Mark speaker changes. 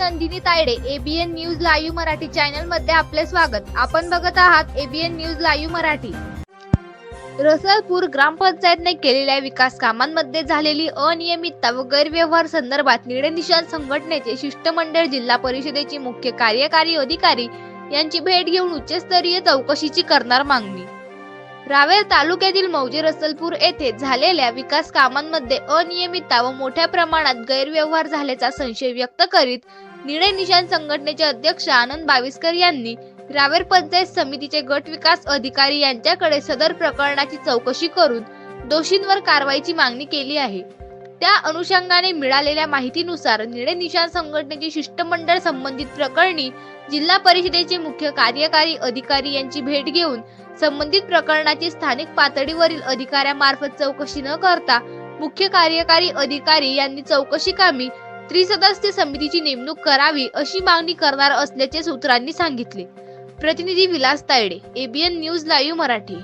Speaker 1: Nandini Tayde ABN news live Marathi चॅनलमध्ये आपले स्वागत. आपण बघत आहात ABN news live Marathi. Rasalpur ग्रामपंचायतने केलेल्या विकास कामांमध्ये झालेली अनियमितता व गैरव्यवहार संदर्भात निळे निशाण संघटनेचे शिष्टमंडळ जिल्हा परिषदेचे मुख्य कार्यकारी अधिकारी यांची भेट घेऊन उच्चस्तरीय चौकशीची करणार मागणी. रावेर तालुक्यातील मौजे रसलपूर येथे झालेल्या विकास कामांमध्ये अनियमितता व मोठ्या प्रमाणात गैरव्यवहार झाल्याचा संशय व्यक्त करीत निळे निशान संघटनेचे अध्यक्ष आनंद बाविस्कर यांनी रावेर पंचायत समितीचे गट विकास अधिकारी यांच्याकडे सदर प्रकरणाची चौकशी करून दोषींवर कारवाईची मागणी केली आहे. त्या अनुषंगाने मिळालेल्या माहितीनुसार निळे निशान संघटनेचे शिष्टमंडळ संबंधित प्रकरणी जिल्हा परिषदेचे मुख्य कार्यकारी अधिकारी यांची भेट घेऊन संबंधित प्रकरणाची स्थानिक पातळीवरील अधिकाऱ्यामार्फत चौकशी न करता मुख्य कार्यकारी अधिकारी यांनी चौकशी कामी त्रिसदस्य समितीची नेमणूक करावी अशी मागणी करणार असल्याचे सूत्रांनी सांगितले. प्रतिनिधी Vilas Tayde ABN news live Marathi.